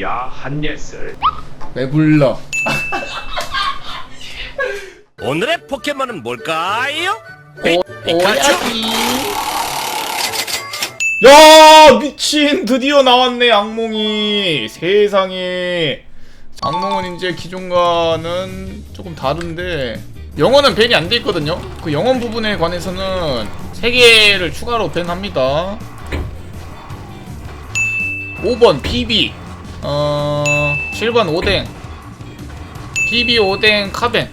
야한 녀석. 왜 불러? 오늘의 포켓몬은 뭘까요? 오야지. 야 미친. 드디어 나왔네 악몽이. 세상에. 악몽은 이제 기존과는 조금 다른데 영어는 밴이 안 돼 있거든요. 그 영어 부분에 관해서는 3개를 추가로 밴합니다. 5번 PB 어 7번 오뎅. PB 오뎅 카벤.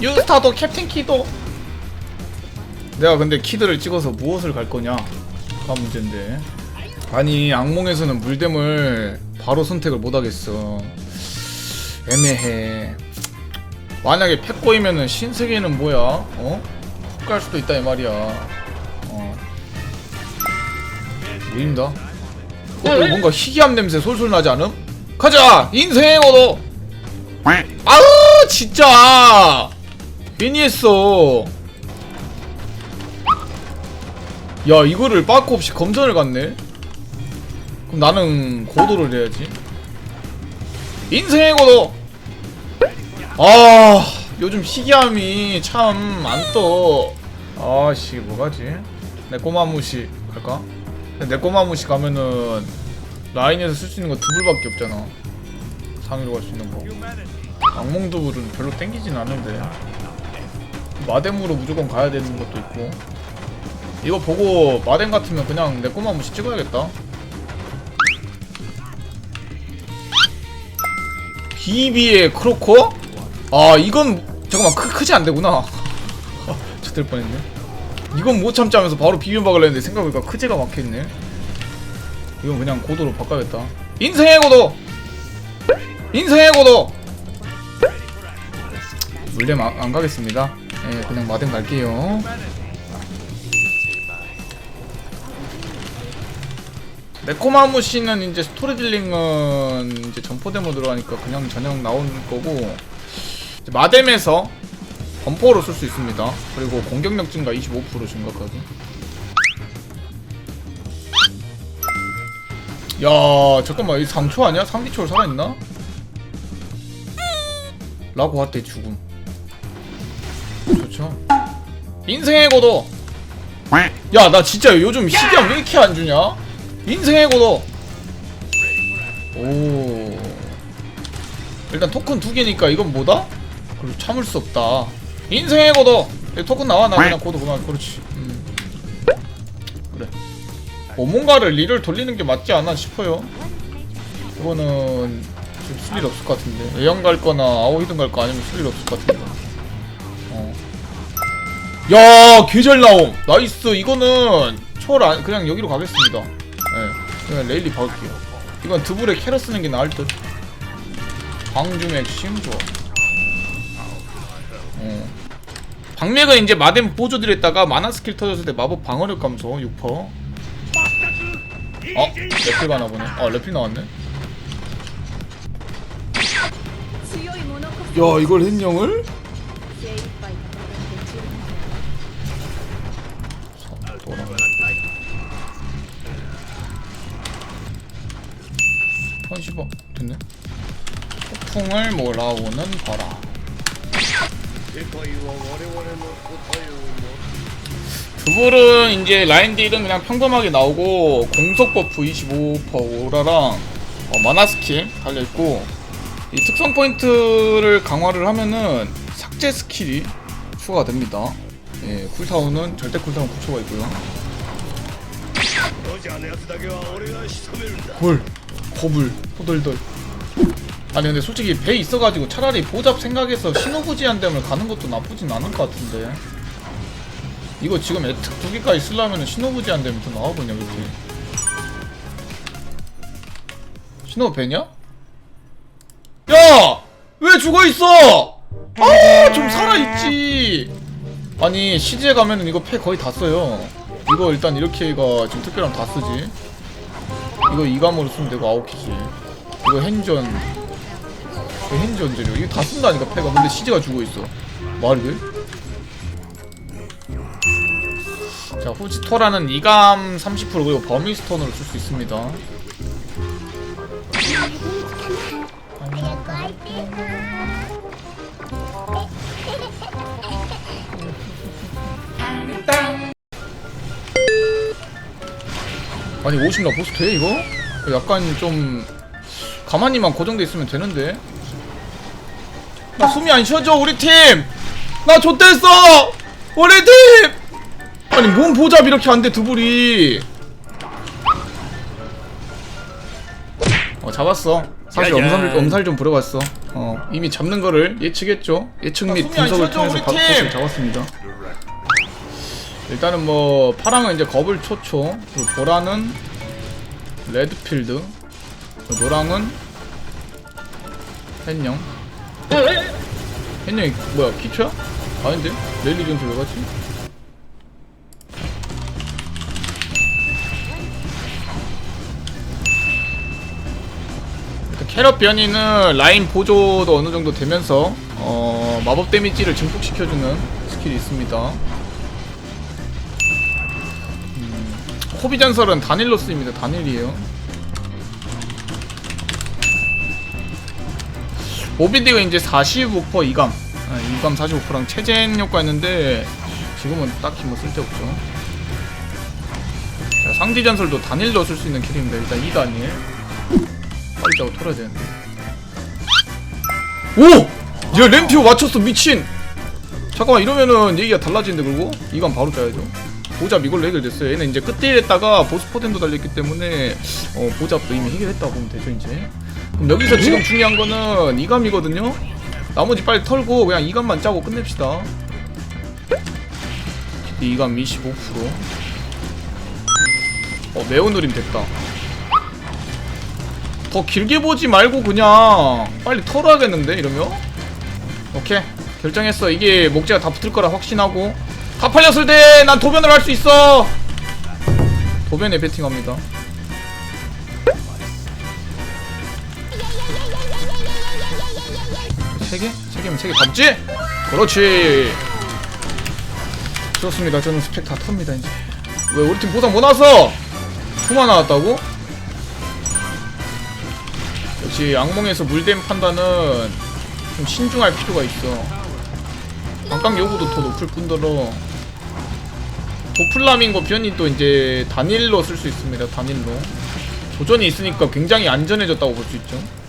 유스타도 캡틴 키도. 내가 근데 키드를 찍어서 무엇을 갈 거냐? 가 문제인데. 아니 악몽에서는 물댐을 바로 선택을 못 하겠어. 애매해. 만약에 팩 꼬이면은 신세계는 뭐야? 어? 훅갈 수도 있다 이 말이야. 어. 보인다. 어, 뭔가 희귀함 냄새 솔솔 나지 않음? 가자! 인생 얻어! 아우 진짜! 괜히 했어. 야 이거를 빠꾸 없이 검전을 갔네? 그럼 나는 고도를 해야지. 인생의 고도 아 요즘 희귀함이 참 안 떠. 아씨 뭐가지? 내 꼬마무시 갈까? 내 꼬마무시 가면은 라인에서 쓸 수 있는 거 두불밖에 없잖아. 상위로 갈 수 있는 거. 악몽 두불은 별로 땡기진 않은데. 마뎀으로 무조건 가야 되는 것도 있고. 이거 보고 마뎀 같으면 그냥 내 꼬마 무시 찍어야겠다. 비비의 크로코? 아 이건 잠깐만 크, 크지 않대구나. 저될 뻔했네. 이건 못 참지 하면서 바로 비벼박으려 했는데 생각해보니까 크지가 막혀있네. 이건 그냥 고도로 바꿔야겠다. 인생의 고도! 인생의 고도! 물렘 안, 안 가겠습니다. 예 그냥 마뎀 갈게요. 네코마무시는 이제 스토리 딜링은 이제 점포 데모 들어가니까 그냥 전형 나오는 거고 마뎀에서 범퍼로 쓸 수 있습니다. 그리고 공격력 증가 25% 증가까지. 야 잠깐만 이 상초 아니야? 상기초를 살아있나? 라고 할때 죽음. 좋죠. 인생의 고도. 야 나 진짜 요즘 희귀함 왜 이렇게 안 주냐? 인생의 고도. 오. 일단 토큰 두 개니까 이건 뭐다? 그리고 참을 수 없다. 인생의 고도. 여기 토큰 나와 나 그냥 고도 그만. 그렇지. 음. 그래. 뭐 뭔가를 리를 돌리는 게 맞지 않아 싶어요. 이거는 지금 쓸일 없을 것 같은데. 예영 갈 거나 아오이든 갈 거 아니면 쓸일 없을 것 같은데. 어. 야, 개잘 나옴. 나이스. 이거는 철 안, 그냥 여기로 가겠습니다. 예. 그냥 레일리 박을게요. 이건 드불에 캐러 쓰는 게 나을 듯. 광주 맥심 좋 방맥은 이제 마뎀 보조들에다가 마나 스킬 터졌을 때 마법 방어력 감소 6%. 어? 레필 가나 보네. 어, 레필 나왔네. 야, 이걸 햇령을? 한 10원 됐네. 폭풍을 몰아오는 거라. 두불은 이제 라인 딜은 그냥 평범하게 나오고 공속 버프 25% 오라랑 어, 마나 스킬 달려있고 이 특성 포인트를 강화를 하면은 삭제 스킬이 추가가 됩니다. 예, 쿨타운은 절대 쿨타운 9초가 있고요. 헐, 거불, 호덜덜. 아니 근데 솔직히 배 있어가지고 차라리 보잡 생각해서 신호부지한 댐을 가는 것도 나쁘진 않을 것 같은데. 이거 지금 애특 두 개까지 쓰려면 신호부지한 댐이 더 나와보냐 그렇게. 신호 배냐? 야! 왜 죽어있어! 아! 좀 살아있지! 아니 시즈에 가면은 이거 패 거의 다 써요 이거 일단 이렇게가 지금 특별함 다 쓰지 이거 이감으로 쓰면 되고 아웃키지 이거 행전 이거 행전 재료 이거 다 쓴다니까 패가. 근데 시즈가 죽어있어. 말이 돼? 자 후지토라는 이감 30% 그리고 버미스톤으로 쓸 수 있습니다. 아니 50나 보스 돼 이거? 약간 좀 가만히만 고정돼 있으면 되는데 나 숨이 안 쉬어져 우리 팀! 나 좆됐어! 우리 팀! 아니 뭔 보잡 이렇게 안돼 드불이 어 잡았어 사실. 엄살, 엄살 좀 부려봤어 어 이미 잡는 거를 예측했죠 예측 및 분석을 통해서 바로 잡았습니다 일단은 뭐 파랑은 이제 거불 초초 그리고 보라는 레드필드 노랑은 햇령 햇령이 뭐야 키초야? 아닌데? 랠리 전술 왜 갔지? 캐럿 변이는 라인 보조도 어느 정도 되면서 어, 마법 데미지를 증폭시켜주는 스킬이 있습니다. 호비 전설은 다닐로스입니다. 다닐이에요. 모비디가 이제 45% 이감, 아, 이감 45%랑 체젠 효과 있는데 지금은 딱히 뭐 쓸데없죠. 자, 상디 전설도 다닐로 쓸 수 있는 캐릭입니다. 일단 이 다닐 빨리 짜고 털어야 되는데. 오! 얘 램피오 맞췄어 미친! 잠깐만 이러면은 얘기가 달라지는데 그리고 이건 바로 짜야죠. 보잡 이걸로 해결됐어요. 얘는 이제 끝딜 했다가 보스 포텐도 달렸기 때문에 어, 보잡도 이미 해결했다고 보면 되죠 이제. 그럼 여기서 지금 중요한 거는 이감이거든요. 나머지 빨리 털고 그냥 이감만 짜고 끝냅시다. 이감 25%. 어 매운 누림 됐다. 더 길게 보지 말고 그냥 빨리 털어야겠는데 이러면? 오케이 결정했어 이게 목재가 다 붙을 거라 확신하고 다 팔렸을 때 난 도변을 할 수 있어 도변에 베팅합니다 세 개? 세 개면 세 개 담지? 그렇지 좋습니다 저는 스펙 다 텁니다 이제 왜 우리 팀 보상 뭐 나왔어? 투마 나왔다고? 역시 악몽에서 물댐 판단은 좀 신중할 필요가 있어 반감 요구도 더 높을 뿐더러 도플라밍고 변이 또 이제 단일로 쓸 수 있습니다 단일로 조전이 있으니까 굉장히 안전해졌다고 볼 수 있죠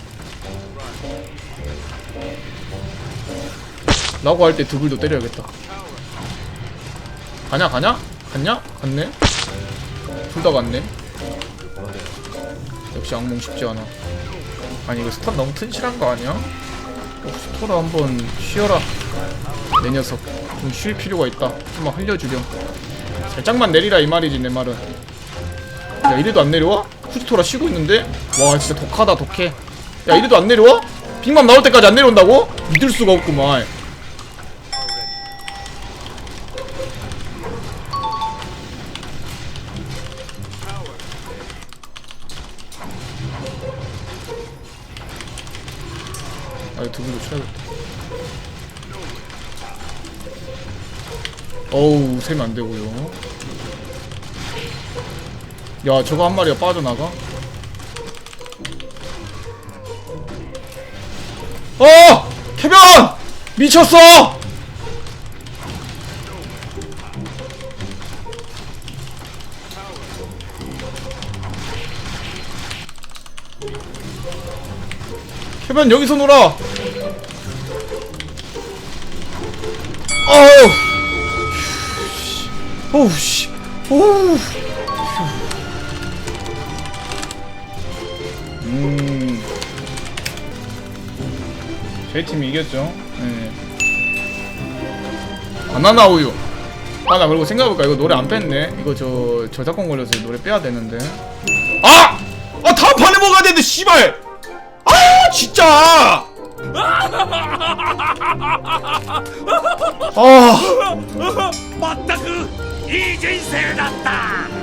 라고 할 때 드블도 때려야겠다 가냐 가냐? 갔냐? 갔네? 둘 다 갔네 역시 악몽 쉽지 않아 아니 이거 스턴 너무 튼실한 거 아니야? 혹시 토라 한번 쉬어라 내 녀석 좀 쉴 필요가 있다 좀만 흘려주렴 살짝만 내리라 이 말이지 내 말은 야 이래도 안 내려와? 후지토라 쉬고 있는데? 와 진짜 독하다 독해 야 이래도 안 내려와? 빅맘 나올 때까지 안 내려온다고? 믿을 수가 없구만 아, 두 분도 쳐야겠다. 어우, 세면 안 되고요. 야, 저거 한 마리가 빠져나가? 어! 캐변! 미쳤어! 캐변 여기서 놀아! 어우! 오우 씨. 오우. 음. 팀이 이겼죠. 네. 바나나 우유. 아, 나 그리고 생각해볼까? 이거 노래 안 뺐네. 이거 저, 저작권 걸려서 노래 빼야 되는데. 아! 아, 다음 판에 먹어야 되는데, 씨발! 아, 진짜! 아. 맞다 그 이제 세났다